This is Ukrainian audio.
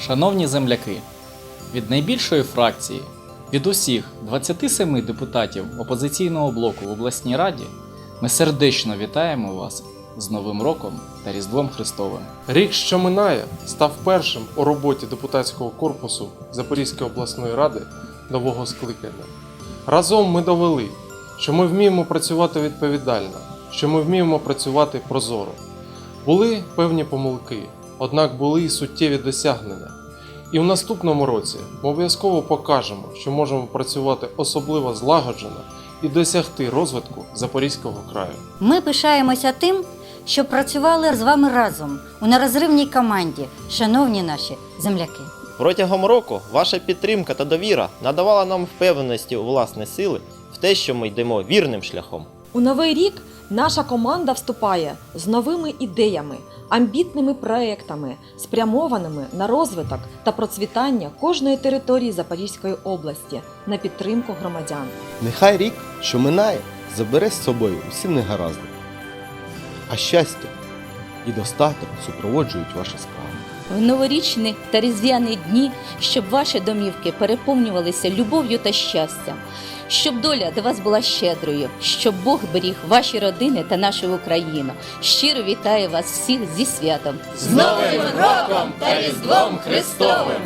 Шановні земляки, від найбільшої фракції, від усіх 27 депутатів опозиційного блоку в обласній раді, ми сердечно вітаємо вас з Новим роком та Різдвом Христовим. Рік, що минає, став першим у роботі депутатського корпусу Запорізької обласної ради нового скликання. Разом ми довели, що ми вміємо працювати відповідально, що ми вміємо працювати прозоро. Були певні помилки, однак були і суттєві досягнення. І в наступному році ми обов'язково покажемо, що можемо працювати особливо злагоджено і досягти розвитку Запорізького краю. Ми пишаємося тим, що працювали з вами разом у нерозривній команді, шановні наші земляки. Протягом року ваша підтримка та довіра надавала нам впевненості у власні сили в те, що ми йдемо вірним шляхом. У новий рік наша команда вступає з новими ідеями, амбітними проектами, спрямованими на розвиток та процвітання кожної території Запорізької області на підтримку громадян. Нехай рік, що минає, забере з собою всі негаразди, а щастя і достаток супроводжують ваші справи. В новорічні та різдвяні дні, щоб ваші домівки переповнювалися любов'ю та щастям, щоб доля до вас була щедрою, щоб Бог беріг ваші родини та нашу Україну. Щиро вітаю вас всіх зі святом! З Новим роком та Різдвом Христовим!